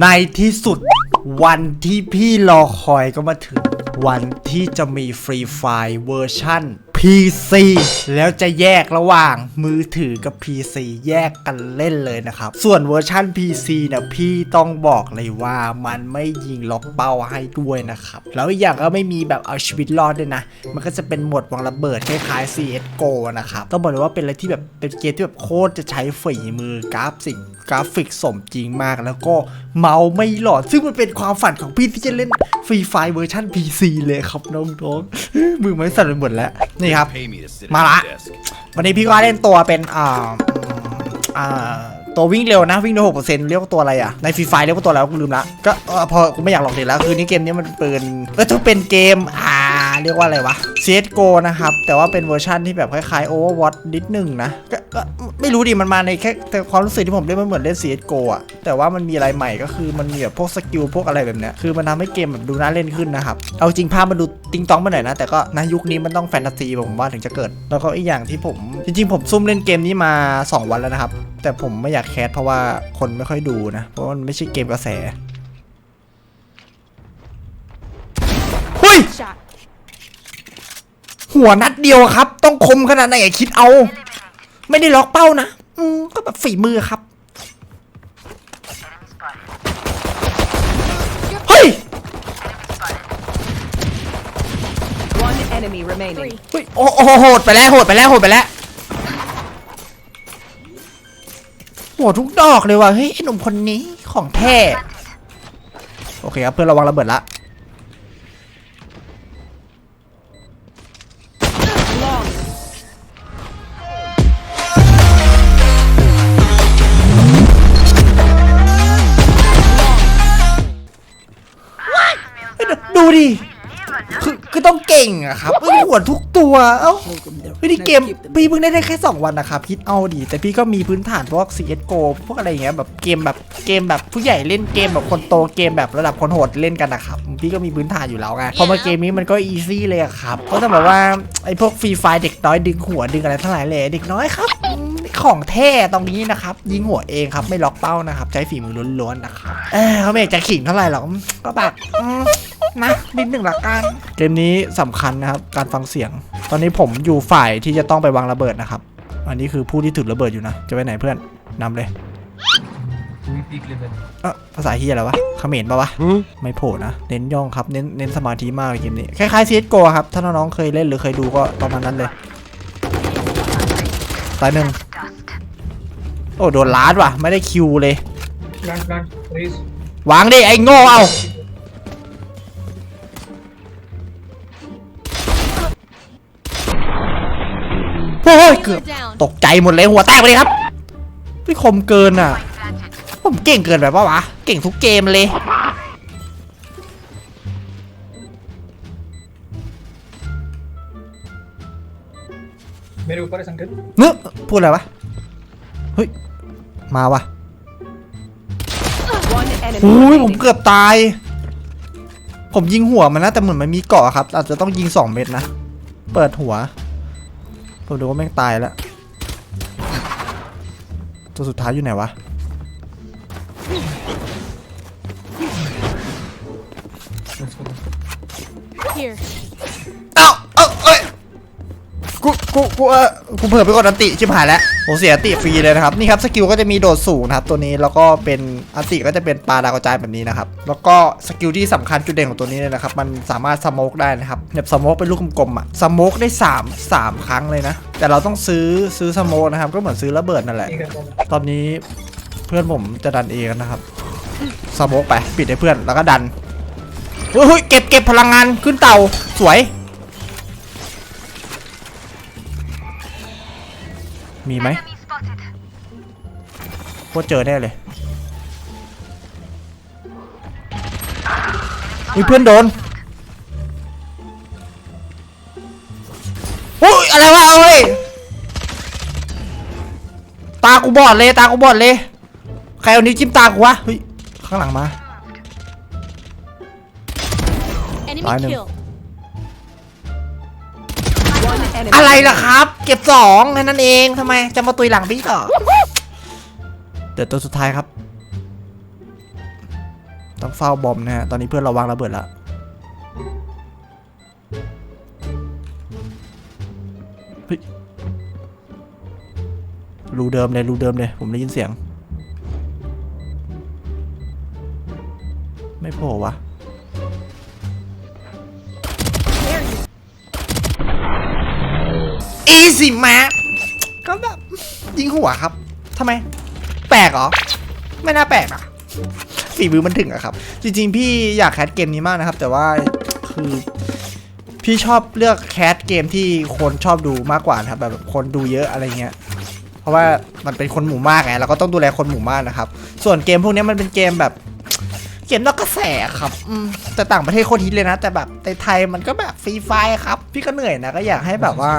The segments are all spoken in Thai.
ในที่สุดวันที่พี่รอคอยก็มาถึง วันที่จะมีฟรีไฟล์เวอร์ชัน PC แล้วจะแยกระหว่างมือถือกับ PC แยกกันเล่นเลยนะครับ ส่วนเวอร์ชัน PC เนี่ยพี่ต้องบอกเลยว่ามันไม่ยิงล็อกเป้าให้ด้วยนะครับ แล้วอย่างก็ไม่มีแบบเอาชีวิตรอดด้วยนะ มันก็จะเป็นหมดวางระเบิดคล้ายๆ CSGO นะครับ ต้องบอกเลยว่าเป็นอะไรที่แบบเป็นเกมที่แบบโคตรจะใช้ฝีมือกราฟิก กราฟิกสมจริงมากแล้วก็เมาไม่หลอด ซึ่งมันเป็นความฝันของพี่ที่จะเล่นฟรีไฟเวอร์ชัน PC เลยครับน้องๆมือไม้สั่นไปหมดแล้วนี่ครับ Pay me to sit Mà at lạ. the desk. วันนี้พี่ก็เล่นตัวเป็นอ่าอ่าตัววิ่งเร็วนะ วิ่งได้หกเปอร์เซ็นต์เรียกว่าตัวอะไรอะ ในฟรีไฟเรียกว่าตัวอะไรกูลืมละก็เออพอกูไม่อยากหลอกเด็กแล้ว คือนี่เกมนี้มันเป็นเออถ้าเป็นเกมอ่า เรียกว่าอะไรวะ CSGO นะครับ แต่ว่าเป็นเวอร์ชันที่แบบคล้ายๆ Overwatch นิดหนึ่งนะก็ก็ไม่รู้ดิมันมาในแค่แต่ความรู้สึกที่ผมเล่นมันเหมือนเล่น CSGO อะแต่ว่ามันมีอะไรใหม่ก็คือมันมีแบบพวกสกิลพวกอะไรแบบเนี้ยคือมันทำให้เกมแบบดูน่าเล่นขึ้นนะครับ เอาจริงภาพมันดูติงตองไปหน่อยนะ แต่ก็นะยุคนี้มันต้องแฟนตาซีผมว่าถึงจะเกิด แล้วก็อีกอย่างที่ผม จริง ๆ ผมซุ่มเล่นเกมนี้มา 2 วันแล้วนะครับ แต่ผมไม่อยากแคสเพราะว่าคนไม่ค่อยดูนะ เพราะว่ามันไม่ใช่เกมกระแสหุย Shot. หัวนัดเดียวครับ ต้องคมขนาดไหนอะคิดเอา ไม่ได้ล็อกเป้านะอืมก็แบบฝีมือครับ เฮ้ย One enemy remaining. Three. เฮ้ยโอ้โหโหดไปแล้วโหดไปแล้วโหดไปแล้วโหดทุกดอกเลยว่ะเฮ้ยไอ้หนุ่มคนนี้ของแท้โอเคครับเพื่อนระวังระเบิดละ ก่งอะครับเอ้ยหัวทุกตัว เอ้าเฮ้ยนี่เกมพี่เพิ่งได้ได้แค่ 2 วันนะครับคิดเอาดิแต่พี่ก็มีพื้นฐานพวก CSGO พวกอะไรอย่างเงี้ยแบบเกมแบบเกมแบบผู้ใหญ่เล่นเกมแบบคนโตเกมแบบระดับคนโหดเล่นกันนะครับพี่ก็มีพื้นฐานอยู่แล้วไงพอมาเกมนี้มันก็อีซี่เลยอะครับก็ต้องแบบว่าไอ้พวกฟรีไฟเด็กน้อยดึงหัวดึงอะไรทั้งหลายเลยเด็กน้อยครับอืมของแท้ตรงนี้นะครับ ยิงหัวเองครับไม่ล็อกเป้านะครับ ใช้ฝีมือล้วนๆนะครับเออเขาไม่อยากจะขิงเท่าไหร่หรอกก็แบบอืม นะนิดหนึ่งละกัน เกมนี้สำคัญนะครับ การฟังเสียง ตอนนี้ผมอยู่ฝ่ายที่จะต้องไปวางระเบิดนะครับ อันนี้คือผู้ที่ถือระเบิดอยู่นะ จะไปไหนเพื่อนนำเลย We peak level. เออภาษาเฮียอะไรวะเขมรปะวะ ไม่โผล่นะ เน้นย่องครับ เน้นเน้นสมาธิมากเลยเกมนี้ คล้ายๆ CSGO ครับ ถ้าน้องๆเคยเล่นหรือเคยดูก็ประมาณนั้นเลย ตายหนึ่ง โอ้โดนล้าดว่ะ ไม่ได้คิวเลย Plant, plant, raise. วางดิไอ้โง่เอา โอ้ยเกือบตกใจหมดเลยหัวแตกไปเลยครับพี่คมเกินอะ ผมเก่งเกินแบบว่าวะเก่งทุกเกมเลยไม่รู้ภาษาสังเกตเนื้อพูดอะไรวะ เฮ้ย มาวะโอ้ยผมเกือบตาย ผมยิงหัวมันนะแต่เหมือนมันมีเกาะครับ อาจจะต้องยิงสองเม็ดนะ เปิดหัว ผมดูว่าแม่งตายแล้ว ตัวสุดท้ายอยู่ไหนวะ Here. เอ้าเอ้าเอ้ยกูกูกูเออกูเผลอไปกดอันติชิบหายแล้ว ผมเสียติฟรีเลยนะครับนี่ครับสกิลก็จะมีโดดสูงนะครับตัวนี้แล้วก็เป็นอัติก็จะเป็นปลาดาวกระจายแบบนี้นะครับแล้วก็สกิลที่สำคัญจุดเด่นของตัวนี้เนี่ยนะครับมันสามารถสโมกได้นะครับแบบสโมกเป็นลูกกลมๆอะสโมกได้ 3 3 ครั้งเลยนะ แต่เราต้องซื้อซื้อสโมกนะครับก็เหมือนซื้อระเบิดนั่นแหละ ตอนนี้เพื่อนผมจะดันเองนะครับสโมกไปปิดให้เพื่อนแล้วก็ดันเฮ้ยเก็บเก็บพลังงานขึ้นเต่าสวย มีไหมโคตรเจอแน่เลยมีเพื่อนโดนโอ้ยอะไรวะเอ้ยตากูบอดเลยตากูบอดเลยใครเอานิ้วจิ้มตากูวะเฮ้ยข้างหลังมา Enemy I know. kill. One enemy. อะไรล่ะครับ เก็บสองแค่นั้นเองทำไมจะมาตุยหลังพี่ก่อเดี๋ยวตัวสุดท้ายครับ ต้องเฝ้าบอมนะฮะตอนนี้เพื่อนเราวางระเบิดแล้วรูเดิมเลยรูเดิมเลย ผมได้ยินเสียง ไม่โผล่วะ อีสิมาก็แบบยิงหัวครับทำไม แปลกเหรอ ไม่น่าแปลกนะฝีมือมันถึงอะครับ จริง ๆ พี่อยากแคสเกมนี้มากนะครับ แต่ว่าคือพี่ชอบเลือกแคสเกมที่คนชอบดูมากกว่านะครับแบบคนดูเยอะอะไรเงี้ยเพราะว่ามันเป็นคนหมู่มากไงเราก็ต้องดูแลคนหมู่มากนะครับ ส่วนเกมพวกนี้มันเป็นเกมแบบ เกมนอกกระแสครับอืมแต่ต่างประเทศโคตรฮิตเลยนะ แต่แบบในไทยมันก็แบบฟรีไฟครับ พี่ก็เหนื่อยนะก็อยากให้แบบว่า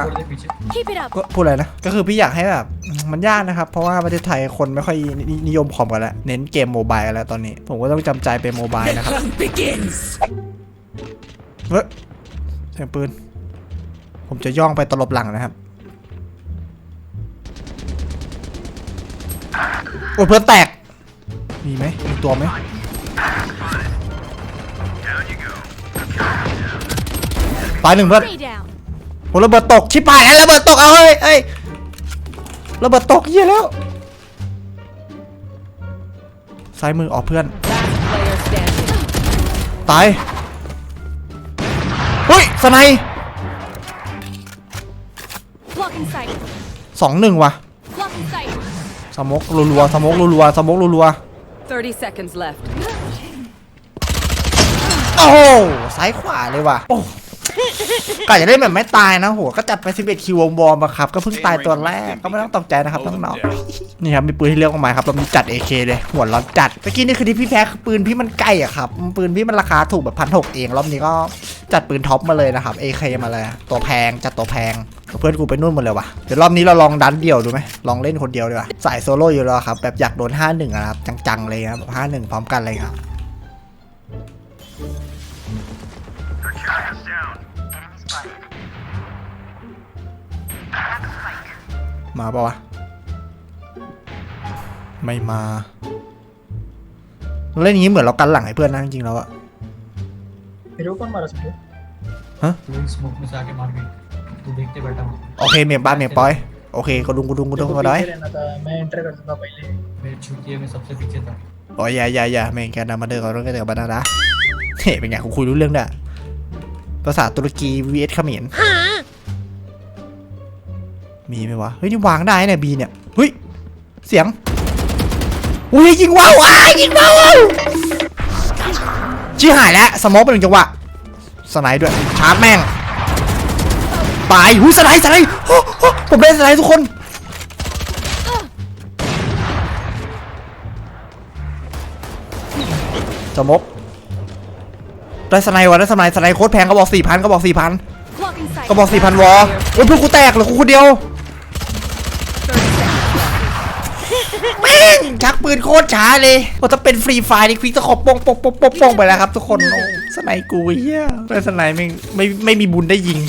Keep it up. พูดอะไรนะ ก็คือพี่อยากให้แบบมันยากนะครับ เพราะว่าประเทศไทยคนไม่ค่อยนินิยมคอมกันแล้ว เน้นเกมโมบายกันแล้วตอนนี้ ผมก็ต้องจำใจเป็นโมบายนะครับเฮ้ยเสียงปืน ผมจะย่องไปตลบหลังนะครับ โอ้ยเพื่อนแตก มีไหมมีตัวไหม ตายหนึ่งเพื่อน Stay down. โหระเบิดตกชิบหายแล้วระเบิดตกเอาเฮ้ยเอ้ยระเบิดตกเยี่ยแล้วซ้ายมือออกเพื่อน Last player standing. ตายเฮ้ยสไนย Blocking sight. สองหนึ่งว่ะ Blocking sight. สมกรัวๆสมกรัวๆสมกรัว 30 seconds left. ๆโอ้โหซ้ายขวาเลยว่ะโอ้กะจะได้แบบไม่ตายนะโหก็จัดไป 11 คิววงบอมอะครับ ก็เพิ่งตายตัวแรกก็ไม่ต้องตกใจนะครับน้องๆนี่ครับมีปืนที่เลือกออกมาครับเรามีจัด AK เลยหัวร้อนจัดตะกี้นี่คือที่พี่แพ้คือปืนพี่มันใกล้อะครับปืนพี่มันราคาถูกแบบพันหกเองรอบนี้ก็จัดปืนท็อปมาเลยนะครับ AK มาเลย ตัวแพงจัดตัวแพงเพื่อนกูไปนู่นหมดเลยว่ะเดี๋ยวรอบนี้เราลองดันเดี่ยวดูไหมลองเล่นคนเดียวดีกว่าสายโซโล่อยู่แล้วครับแบบอยากโดน 5 1อะครับจังๆเลยครับ5 1 พร้อมกันเลยครับ มาปะวะ ไม่มาเราเล่นอย่างนี้เหมือนเรากันหลังให้เพื่อนนะจริงๆแล้วอะ मेरे ऊपर मारा समझो हाँ? तू स्मोक में से आके मार गई तू देखते बैठा हूँ โอเคเมียบ้านเมียปอยโอเคก็ดุงกูดุงกูดุงก็ได้ पीछे रहना था मैं एंटर करता था पहले मेरी छुट्टी में सबसे पीछे था โอ้ยอย่าอย่าอย่าเมงแกนามาเดอร์เขาต้องกันเดี๋ยวบานาดาเฮ้เป็นไงกูคุยรู้เรื่องได้วยภาษาตุรกี vs เขมร มีไหมวะ เฮ้ย นี่วางได้เนี่ยบีเนี่ยเฮ้ย เสียงอุ้ยยิงว้าวอ้ายิงว้าวชี้หายแล้วสมองไปหนึ่งจังหวะสไนด์ด้วยชาร์จแม่งตายหุ้ยสไนด์สไนด์โอ้โหผมได้สไนด์ทุกคนสมบได้สไนด์วะได้สไนด์สไนด์โคตรแพงก็บอกสี่พันก็บอกสี่พัน Blocking sight. ก็บอกสี่พันวอโอ้ยเพื่อนกูแตกเหลือกูคนเดียว งชักปืนโคตรช้าเลยโอ้จะเป็นฟรีไฟนี่ควิกจะขอบปงปงปงปงปงไปแล้วครับทุกคนโอ้สไนกูเฮียไม่สไนไม่ไม่ไม่มีบุญได้ยิง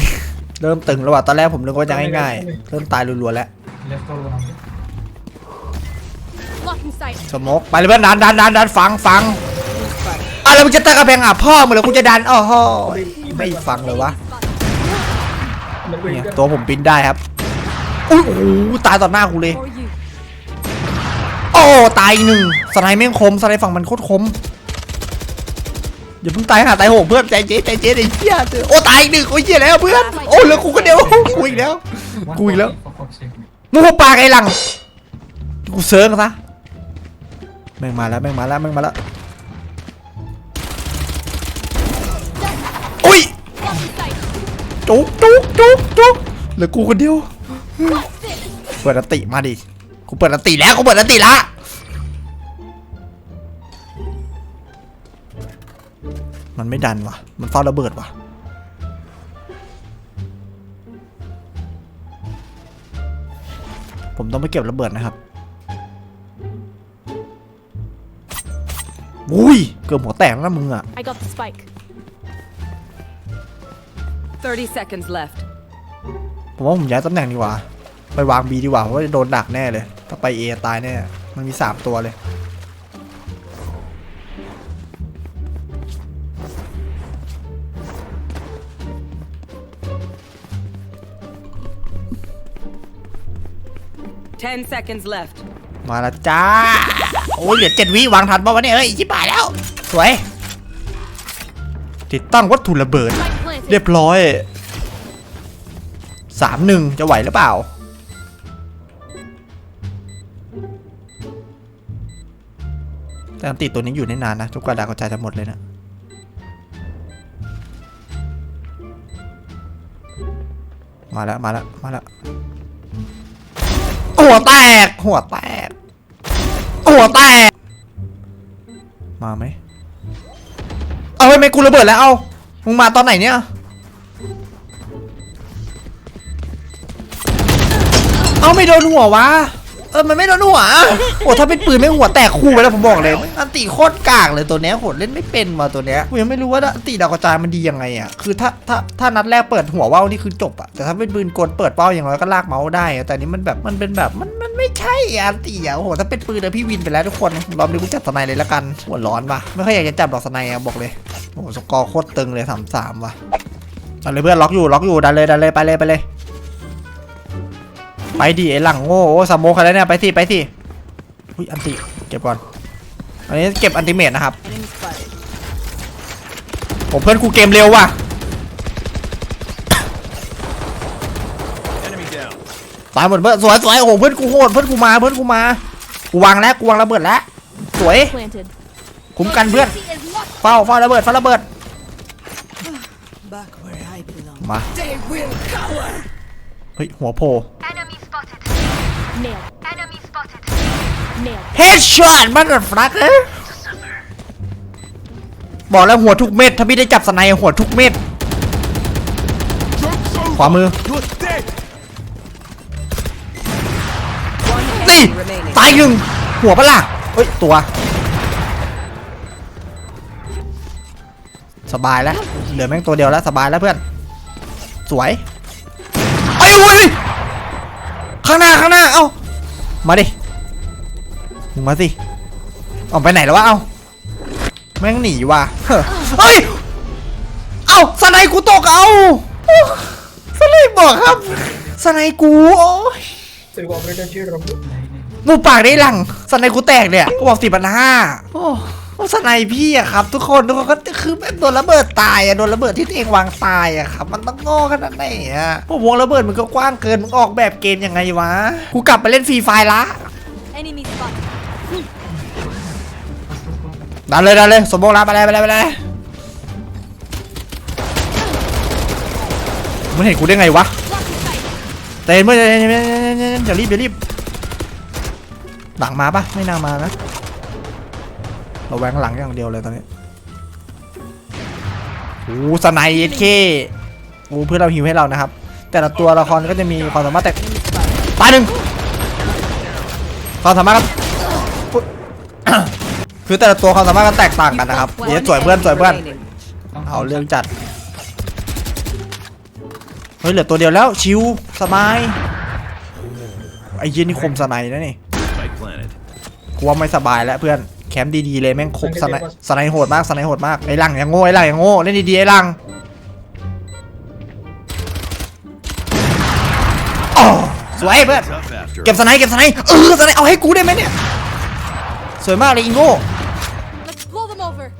เริ่มตึงแล้วว่ะตอนแรกผมนึกว่าจะง่ายๆเริ่มตายรัวๆแล้วสมกไปเลยเพื่อนดันดันดันดันฟังฟังอะไรมึงจะตั้งกระเพงอะพ่อมึงเหรอกูจะดันอ้อฮอไม่ฟังเลยวะเนี่ยตัวผมปินได้ครับอู้หูตายต่อหน้ากูเลย โอ้ตายหนึ่งสไนแม่งคมสไนฝั่งมันโคตรคมอย่าเพิ่งตายหาตายโหงเพื่อนใจเจ๊ใจเจ๊ไอ้เหี้ยโอ้ตายอีกหนึ่งโอ้ยเหี้ยแล้วเพื่อนโอ้เหลือกูคนเดียวกูอีกแล้ว One Cùi lắm. for fuck's sake. มึงหุบปากไอ้หลังกูเซิร์งซะแม่งมาแล้วแม่งมาแล้วแม่งมาแล้วอุ้ย Blocking sight. จุกจุกจุกจุกเหลือกูคนเดียวเปิดอติมาดิ กูเปิดอันติแล้วกูเปิดอันติละมันไม่ดันว่ะมันเฝ้าระเบิดว่ะผมต้องไปเก็บระเบิดนะครับอุ้ย เกือบหัวแตกแล้วนะมึงอะ I got the spike. 30 seconds left. ผมว่าผมย้ายตำแหน่งดีกว่า ไปวางบีดีกว่าเพราะว่าจะโดนดักแน่เลย ถ้าไปเอตายแน่ มันมีสามตัวเลยมาละจ้า โอ้ยเหลือเจ็ดวิวางทันป่าวะเนี่ยเอ้ยชิบหายแล้ว สวย ติดตั้งวัตถุระเบิด เรียบร้อยสามหนึ่งจะไหวหรือเปล่า แต่อันติตัวนี้อยู่ได้นานนะทุกกว่าดาวกระจายจะหมดเลยนะมาแล้วมาแล้วมาแล้วหัวแตก หัวแตก หัวแตก มาไหมเอาไปไหมกูระเบิดแล้วเอามึงมาตอนไหนเนี่ยเอาไม่โดนหัววะ เออมันไม่โดนหัวโอ้ถ้าเป็นปืนไม่หัวแตกคู่ไปแล้วผมบอกเลยอันติโคตรกากเลยตัวเนี้ยโหดเล่นไม่เป็นมาตัวเนี้ยกูยังไม่รู้ว่าอันติดาวกระจายมันดียังไงอะคือถ้าถ้าถ้านัดแรกเปิดหัวว่าวนี่คือจบอะแต่ถ้าเป็นปืนกลเปิดเป้าอย่างน้อยก็ลากเมาส์ได้ แต่นี้มันแบบมันเป็นแบบมันมันไม่ใช่อันติอะโอ้โหถ้าเป็นปืนอะพี่วินไปแล้วทุกคนรอบนี้กูจับสไนเลยละกันหัวร้อนว่ะไม่ค่อยอยากจะจับดอกสไนอะบอกเลยโอ้โหสกอร์โคตรตึงเลยสามสามว่ะดันเลยเพื่อนล็อกอยู่ล็อกอยู่ดันเลยดันเลยไปเลยไปเลย ไปดิไอ้หลังโง่โอ้สามโมคอะไรเนี่ยไปสิไปสิอุ้ยอันติเก็บก่อนอันนี้เก็บอันติเมตนะครับ Enemy spotted. โอ้เพื่อนกูเกมเร็วว่ะตายหมดเพื่อนสวยสวยโอ้โหเพื่อนกูโหดเพื่อนกูมาเพื่อนกูมากูวางแล้วกูวางระเบิดแล้วสวย Planted. คุ้มกันเพื่อน Ulti is locked. เฝ้าเฝ้าระเบิดเฝ้าระเบิด Back where I belong. มาเฮ้ยหัวโผล่ Enemy spotted. Nailed. Enemy spotted. Nailed. เฮดช็อตมันฟลักเอ้ยบอกแล้วหัวทุกเม็ด ถ้าพี่ได้จับสไนหัวทุกเม็ด ขวามือ One นี่ enemy remaining. ตายหนึ่ง หัวปะล่ะเฮ้ย ตัว สบายแล้ว เหลือแม่งตัวเดียวแล้ว สบายแล้วเพื่อน สวย ไอ้ยอุ้ย ข้างหน้าข้างหน้า เอ้า มาดิ มึงมาสิออกไปไหนแล้ววะ เอ้า แม่งหนีว่ะ เฮ้ย เอ้าสไนกูตก เอ้าสไนบอกครับสไนกูโอ้ยสื่บอกไม่ได้ชื่อระบุหมูปากได้หลังสไนกูแตกเนี่ยกูบอกสิบพันห้าโอ้ โอ้สไนพี่อะครับ ทุกคนทุกคนก็คือแบบโดนระเบิดตายอะโดนระเบิดที่ตัวเองวางตายอะครับ มันต้องโง่ขนาดไหนอะพวกวงระเบิดมันก็กว้างเกินมึงออกแบบเกมยังไงวะกูกลับไปเล่นฟรีไฟละ Enemy spotted. ดันเลยดันเลยสมบูรณ์รับไปเลยไปเลยไปเลยมันเห็นกูได้ไงวะ Blocking sight. เต้นเมื่ออย่ารีบอย่ารีบ หลังมาปะไม่น่ามานะ เราแวงหลังอย่างเดียวเลยตอนนี้โอ้สไนเอเคโอ้เพื่อนเราหิวให้เรานะครับ แต่ละตัวละครก็จะมีความสามารถแตกตายหนึ่งความสามารถก็อุ๊ยคือแต่ละตัวความสามารถก็แตกต่างกันนะครับเดี๋ยวสวยเพื่อนสวยเพื่อน remaining. เอาเรื่องจัดเฮ้ยเหลือตัวเดียวแล้วชิวสบายไอ้เหี้ยนี่คมสไนนะนี่ Spike planted. กูว่าไม่สบายแล้วเพื่อน แคมป์ดีๆเลยแม่งคมสไนสไนโหดมากสไนโหดมากไอ้หลังอย่างโง่ไอ้หลังอย่างโง่เล่นดีๆไอ้หลังอ๋อสวยเพื่อน Tough after. เก็บสไนเก็บสไนเออสไนเอาให้กูได้ไหมเนี่ยสวยมากเลยอิงโง่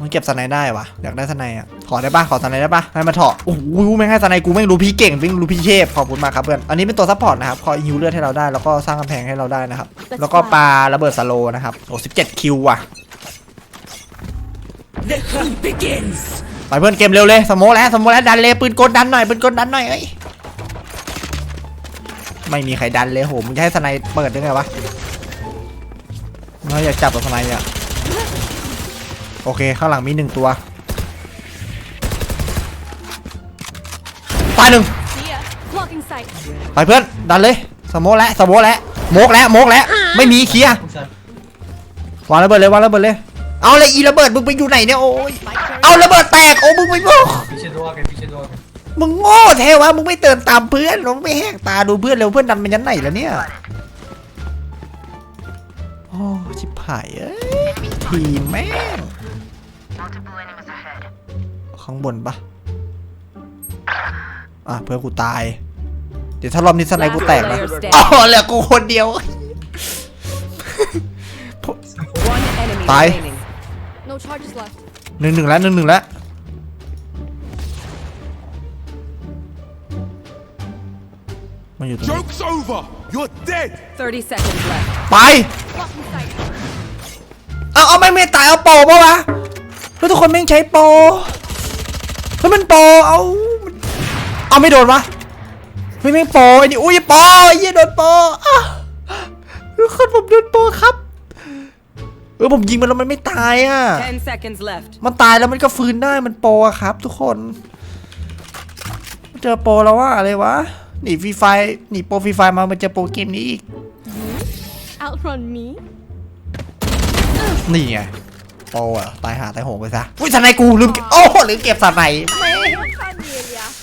มันเก็บสไนด์ได้วะอยากได้สไนด์อะขอได้ปะขอสไนด์ได้ปะให้มาถอดโอ้โหแม่งให้สไนด์กูแม่งรู้พี่เก่งวิ่งรู้พี่เชฟขอบคุณมากครับเพื่อนอันนี้เป็นตัวซัพพอร์ตนะครับคอยฮิวเลือดให้เราได้แล้วก็สร้างกำแพงให้เราได้นะครับแล้วก็ปลาระเบิดสโลนะครับโอ้สิบเจ็ดคิวว่ะไปเพื่อนเกมเร็วเลยสมกแล้วสมกแล้วดันเลยปืนกดดันหน่อยปืนกดดันหน่อยเอ้ยไม่มีใครดันเลยโหมึงจะให้สไนด์เปิดได้ไงวะเราอยากจับตัวสไนด์เนี่ย โอเคข้างหลังมีหนึ่งตัวตายหนึ่ง See ya. Blocking sight. ไปเพื่อนดันเลยสโมกแล้วสโมกแล้วโมกแล้วโมกแล้วไม่มีเคลียร์ सर วางระเบิดเลยวางระเบิดเลย เอาเลยอีระเบิดมึงไปอยู่ไหนเนี่ยโอ้ยเอาระเบิดแตกโอ้มึงไม่บอก पीछे दो आ गए पीछे दो आ गए มึงโง่แท้วะมึงไม่เตินตามเพื่อนมึงไม่แหกตาดูเพื่อนเร็วเพื่อนดันไปยันไหนแล้วเนี่ยโอ้ชิบหายเอ้ยทีมแม่ง Multiple enemies ahead. ข้างบนปะอะเพื่อนกูตาย เดี๋ยวถ้ารอบนี้สไนด์กูแตกนะ Player standing. อ๋อเหลือกูคนเดียว One enemy Bye. remaining. No charges left. หนึ่งหนึ่งแล้วหนึ่งหนึ่งแล้วมันอยู่ตรงนี้ Joke's over! You're dead! 30 seconds left. ไป Blocking sight. เอาเอาไม่ไม่ตายเอาโปรปะวะเฮ้ยทุกคนแม่งใช้โปร เฮ้ยมันโปรเอามันเอาไม่โดนวะเฮ้ยแม่งโปรไอ้นี่อุ้ยโปรไอ้เหี้ยโดนโปรอะทุกคนผมโดนโปรครับเออผมยิงมันแล้วมันไม่ตายอะ10 seconds left. มันตายแล้วมันก็ฟื้นได้มันโปรอะครับ ทุกคน เจอโปรแล้วว่าอะไรวะ หนีฟรีไฟหนีโปรฟรีไฟมามันเจอโปรเกมนี้อีก Outrun me? นี่ไง โตอะตายหาตายโหงไปซะอุ้ยสไนกูลืมเก็บโอ้หรือเก็บสไนค์ไม่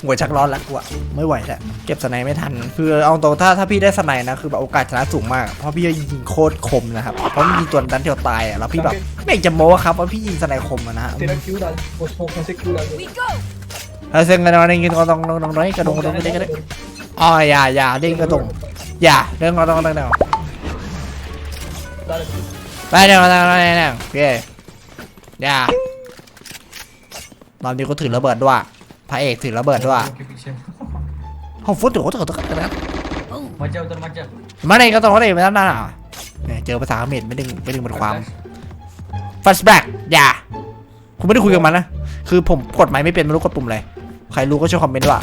หัวชักร้อนแล้วกูอะไม่ไหวแล้วเก็บสไนไม่ทันคือเอาตรงถ้าถ้าพี่ได้สไนนะคือแบบโอกาสชนะสูงมาก เพราะพี่ยิงโคตรคมนะครับเพราะมีตัวดันเดียวตายอะแล้วพี่แบบไม่จะโม้ครับว่าพี่ยิงสไนคมนะฮะเซ็งกันนะเด้งกันตรงตรงตรงไหนกระดงกระดงกระเด้งกระเดงอ๋ออย่าอย่าเด้งกระดงอย่าเด้งกระดงกระเดงไปเด้งกระดงกระเด้งเย้ อย่าตอนนี้ก็ถือระเบิดด้วย พระเอกถือระเบิดด้วย ห้องฟุตถือก็ถือก็ถือนะ Macam tu macam. มาในก็ต้องเขาเองไปทำหน้าหนั่นี่ยเจอภาษาเขมรไม่ดึงไม่ดึงบทความ ฟัสแบกอย่าคุณไม่ได้คุยกับมันนะ คือผมกดไม้ไม่เป็นไม่รู้กดปุ่มอะไร ใครรู้ก็ช่วยคอมเมนต์ด้วย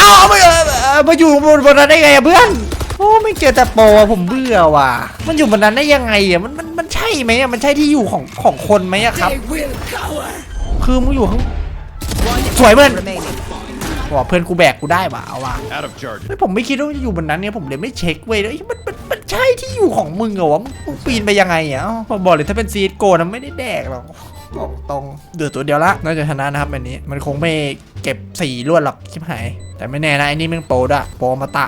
อ้าเมาอยู่บนบนนั้นได้ไงเพื่อน โอ้ไม่เจอแต่โปรอะผมเบื่อว่ะ มันอยู่บนนั้นได้ยังไงอะมันมันมันใช่ไหมอะมันใช่ที่อยู่ของของคนไหมอะครับ คือมึงอยู่ข้าง One สวยเพื่อน remaining. บอกเพื่อนกูแบกกูได้ว่ะเอาว่ะ Out of charge. ไม่ผมไม่คิดว่ามันจะอยู่บนนั้นเนี่ยผมเลยไม่เช็คเว้ยเอ้ยมันมันมันใช่ที่อยู่ของมึงเหรอวะมึงมึงปีนไปยังไงอะเอ้าผมบอกเลยถ้าเป็นซีดโกนะไม่ได้แดกหรอกบอกตรงเดือดตัวเดียวละน่าจะชนะนะครับอันนี้ มันคงไม่เก็บสี่ลวดหรอกชิบหายแต่ไม่แน่นะไอ้นี่แมึงโปรด้วยโปรมาตะ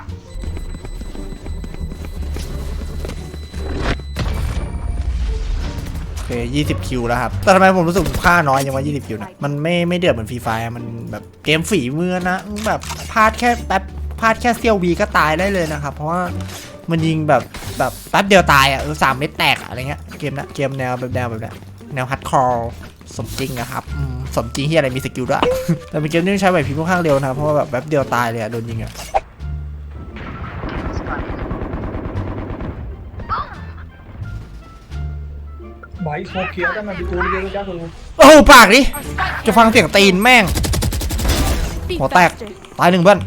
โอเค20คิวแล้วครับ แต่ทำไมผมรู้สึกค่าน้อยยังว่า20คิวนะ มันไม่ไม่เดือดเหมือนฟรีไฟมันแบบเกมฝีมือนะแบบพลาดแค่แป๊บพลาดแค่เซียววีก็ตายได้เลยนะครับ เพราะว่ามันยิงแบบแบบแป๊บเดียวตายอะสามเม็ดแตกอะไรเงี้ยเกมนะเกมแนวแบบแนวแบบนี้ยแนวฮัดคอร์สมจริงนะครับสมจริงที่อะไรมีสกิลด้วยแต่เป็นเกมที่ใช้ไหวพริบค่อนข้างเร็วนะครับเพราะว่าแบบแป๊บเดียวตายเลยอะโดนยิงอะ भाई स्मोक किया था मैं भी तोड़ दिया तो क्या करूँ โอ้โหปากดิ จะฟังเสียงตีนแม่ง Be หัวแตก faster. ตายหนึ่งเพื่อน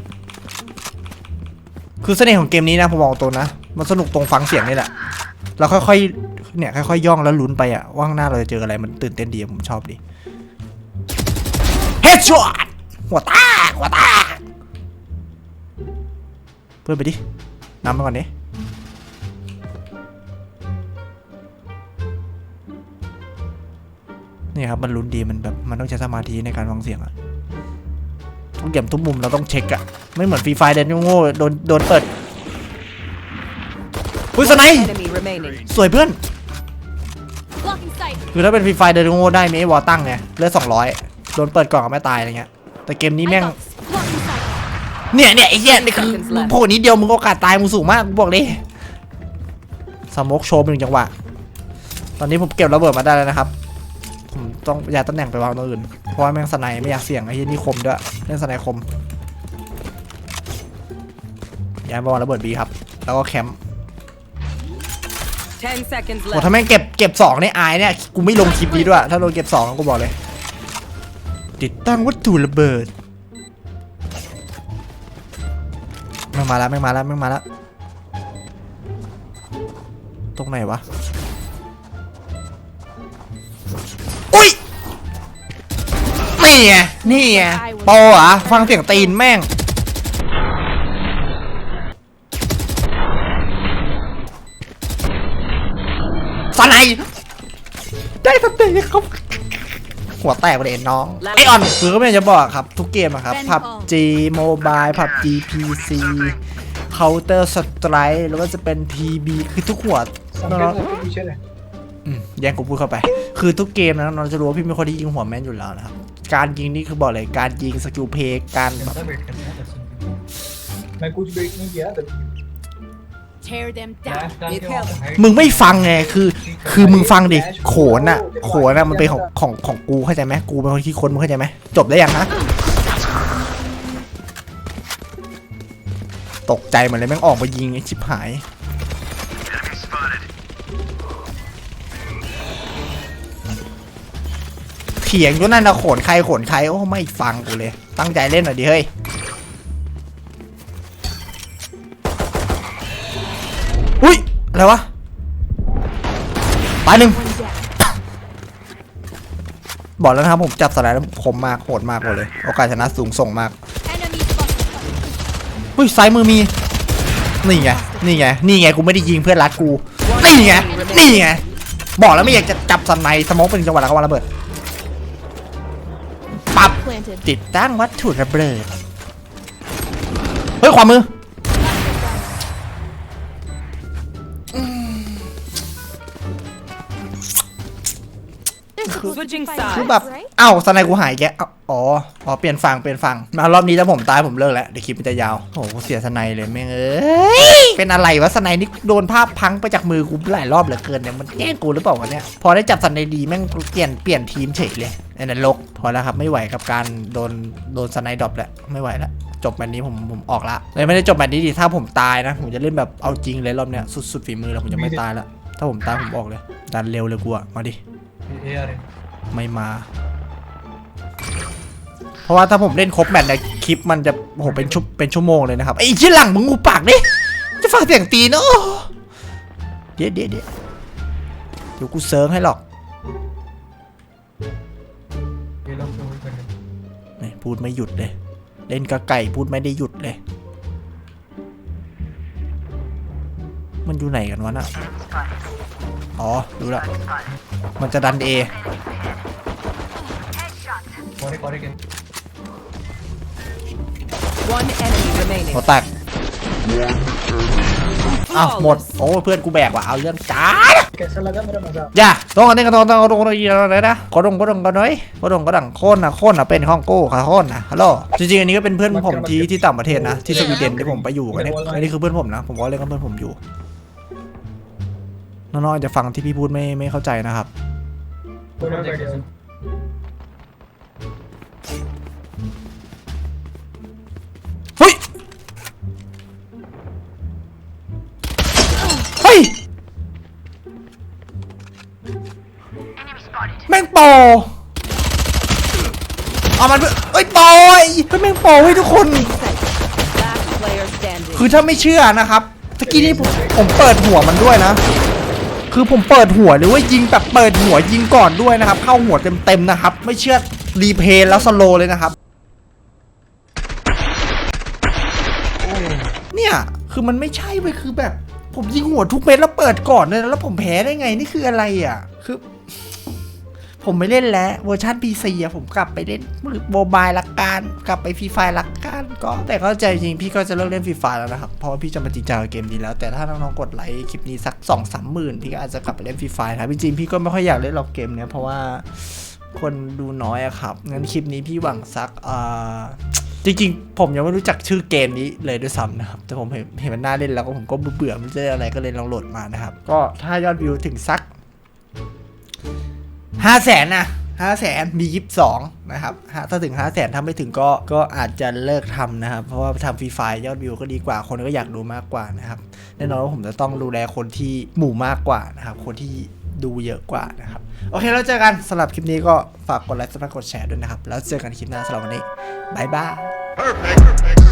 คือเสน่ห์ของเกมนี้นะผมบอกตรงนะ มันสนุกตรงฟังเสียงนี่แหละ แล้วค่อยๆ เนี่ยค่อยๆย่องแล้วลุ้นไปอะว่าข้างหน้าเราจะเจออะไรมันตื่นเต้นดีอะผมชอบดีเฮดช็อตหัวตาหัวตาเพื่อนไปดินำมาก่อนดิ นี่ครับมันลุ้นดีมันแบบมันต้องใช้สมาธิในการฟังเสียงอะทุกอย่างทุกมุมเราต้องเช็คอะไม่เหมือนฟรีไฟเดนโง่ๆโดนโดนเปิดอุ้ยสไนป์ Enemy remaining. สวยเพื่อน Blocking sight. คือถ้าเป็นฟรีไฟเดินโง่ได้ไม่วอลตั้งไงเลือดสองร้อยโดนเปิดกล่องก็ไม่ตายอะไรเงี้ยแต่เกมนี้แม่ง Blocking sight. เนี่ยเนี่ยไอ้เหี้ยนี่คือ Seconds left โผล่นิดเดียวมึงโอกาสตายมึงสูงมากกูบอกเลยสโมกโชว์หนึ่งจังหวะตอนนี้ผมเก็บระเบิดมาได้แล้วนะครับผม ต้องย้ายตำแหน่งไปวางตรงอื่น เพราะว่าแม่งสไนไม่อยากเสี่ยงไอ้ที่นี่คมด้วยเล่นสไนคมย้ายมาวางระเบิดบีครับ แล้วก็แคมป์10 seconds โห left. ถ้าแม่งเก็บเก็บสองในอายเนี่ยกูไม่ลงคลิปนี้ด้วย ถ้าโดนเก็บสองกูบอกเลย ติดตั้งวัตถุระเบิดแม่งมาแล้วแม่งมาแล้วแม่งมาแล้ว ตรงไหนวะ นี่ไง นี่ไง โปอะฟังเสียงตีนแม่ง สไนได้สติครับ หัวแตกเลยน้อง ไอออนคือก็ไม่จะบอกครับ ทุกเกมอะครับผับ G Mobile ผับ G PC Counter Strike แล้วก็จะเป็น TB คือทุกหัวน้องแย่งกูพูดเข้าไป คือทุกเกมนะน้องจะรู้ว่าพี่ไม่ค่อยได้ยิงหัวแม่นอยู่แล้วนะครับ การยิงนี่คือบอกเลย การยิงสกิลเพย์การแบบ ज्यादा वेट करना है दस मिनट मैं कुछ वेट नहीं किया तब Tear them down. Flash डाल Need के वहाँ पे help. hide มึงไม่ฟังไง คือ คือมึงฟังดิ โขนอะโขนอะมันเป็นของของของกูเข้าใจไหมกูเป็นคนที่คนมึงเข้าใจไหม จบได้ยังฮะ ตกใจเหมือนเลยแม่งออกมายิงไอ้ชิบหาย เถียงอยู่นั่นนะโขนใครโขนใครโอ้ไม่ฟังกูเลย ตั้งใจเล่นหน่อยดิเฮ้ยอุ้ยอะไรวะตายหนึ่งบอกแล้วนะครับผมจับสไลด์แล้วคมมากโหดมากเลย โอกาสชนะสูงส่งมากอุ้ยซ้ายมือมี นี่ไง นี่ไง นี่ไง กูไม่ได้ยิงเพื่อนรักกู นี่ไง นี่ไง บอกแล้วไม่อยากจะจับสไนด์สมองเป็นจังหวะแล้วก็วางระเบิด ติดตั้งวัตถุระเบิด เฮ้ย ขวามือ They're supposed to Switching be sides. คือแบบ right? เอ้าสไนด์กูหายแกะเอ้าอ๋ออ๋อ เปลี่ยนฝั่งเปลี่ยนฝั่งมารอบนี้ถ้าผมตายผมเลิกแล้วเดี๋ยวคลิปมันจะยาวโอ้โหกูเสียสไนด์เลยแม่งเอ้ยเป็นอะไรวะสไนด์นี่โดนภาพพังไปจากมือกูหลายรอบเหลือเกินเนี่ยมันแกล้งกูหรือเปล่าวะเนี่ยพอได้จับสไนด์ดีแม่งเปลี่ยนเปลี่ยนทีมเฉยเลย ในนรกพอแล้วครับไม่ไหวกับการโดนโดนสไนด์อปแหละไม่ไหวแล้วจบแบบนี้ผมผมออกละเลยไม่ได้จบแบบนี้ดีถ้าผมตายนะ ผมจะเล่นแบบเอาจริงเลยรอบเนี้ยสุดสุดฝีมือแล้วผมจะไม่ตายละถ้าผมตายผมออกเลย ดันเร็วเลยกูอะมาดิไม่มา เพราะว่าถ้าผมเล่นครบแมตช์ในคลิปมันจะโหเป็นชุบเป็นชั่วโมงเลยนะครับไอ้ชี้หลังมึงงูปากดิจะฟังเสียงตีเนาะเดี๋ยวเดี๋ยวเดี๋ยวกูเซิร์ฟให้หรอก พูดไม่หยุดเลย เล่นกับไก่พูดไม่ได้หยุดเลย มันอยู่ไหนกันวะน่ะ อ๋อ ดูละ มันจะดันเอหัวแตกอ้าวหมด โอ้ เพื่อนกูแบกว่ะ เอาเรื่องจ้า कैसा लगा मेरा मजा อย่าต้องกันนี่กันต้องต้องต้องต้องอะไรนะก็ต้องก็ต้องก็น้อยก็ต้องก็ดังโค่นนะโค่นนะเป็นห้องโก้ค่ะโค่นนะฮัลโหลจริงๆอันนี้ก็เป็นเพื่อนผมที่ที่ต่างประเทศนะ ที่สวีเดนที่ผมไปอยู่กันเนี่ยอันนี้คือเพื่อนผมนะ ผมก็เล่นกับเพื่อนผมอยู่น้องๆอาจจะฟังที่พี่พูดไม่ไม่เข้าใจนะครับ पूरा โปเอามันเพื่อเอ้ยโปรไอ้เฮ้ยแม่งโปรเว้ทุกคน คือถ้าไม่เชื่อนะครับตะกี้นี่ผมเปิดหัวมันด้วยนะ คือผมเปิดหัวหรือว่ายิงแบบเปิดหัวยิงก่อนด้วยนะครับ เข้าหัวเต็มๆนะครับ ไม่เชื่อรีเพลย์แล้วสโลว์เลยนะครับ เนี่ยคือมันไม่ใช่เว้ยคือแบบ ผมยิงหัวทุกเม็ดแล้วเปิดก่อนเลยแล้วผมแพ้ได้ไงนี่คืออะไรอะ คือ ผมไม่เล่นแล้วเวอร์ชัน PC อะผมกลับไปเล่นโมบายละกันกลับไปฟรีไฟละกันก็แต่เข้าใจจริงพี่ก็จะเลิกเล่นฟรีไฟแล้วนะครับ เพราะว่าพี่จะมาจริงจังกับเกมนี้แล้ว แต่ถ้าน้องๆกดไลค์คลิปนี้สัก2องสามหมื่นพี่ก็อาจจะกลับไปเล่นฟรีไฟนะจริงๆพี่ก็ไม่ค่อยอยากเล่นหรอกเกมเนี้ยเพราะว่าคนดูน้อยอะครับงั้นคลิปนี้พี่หวังสักอ่าจริงๆ ผมยังไม่รู้จักชื่อเกมนี้เลยด้วยซ้ำนะครับ แต่ผมเห็นเห็นมันน่าเล่นแล้วก็ผมก็เบื่อมันจะอะไรก็เลยลองโหลดมานะครับ ก็ถ้ายอดวิวถึงสัก ห้าแสนนะห้าแสนมียิบสองนะครับถ้าถึงห้าแสนถ้าไม่ถึงก็ก็อาจจะเลิกทำนะครับ เพราะว่าทำฟรีไฟยอดวิวก็ดีกว่าคนก็อยากดูมากกว่านะครับ แน่นอนว่าผมจะต้องดูแลคนที่หมู่มากกว่านะครับ คนที่ดูเยอะกว่านะครับ โอเคแล้วเจอกันสำหรับคลิปนี้ก็ฝากกดไลค์สมัครกดแชร์ด้วยนะครับ แล้วเจอกันคลิปหน้าสำหรับวันนี้บายบาย Perfect. Perfect.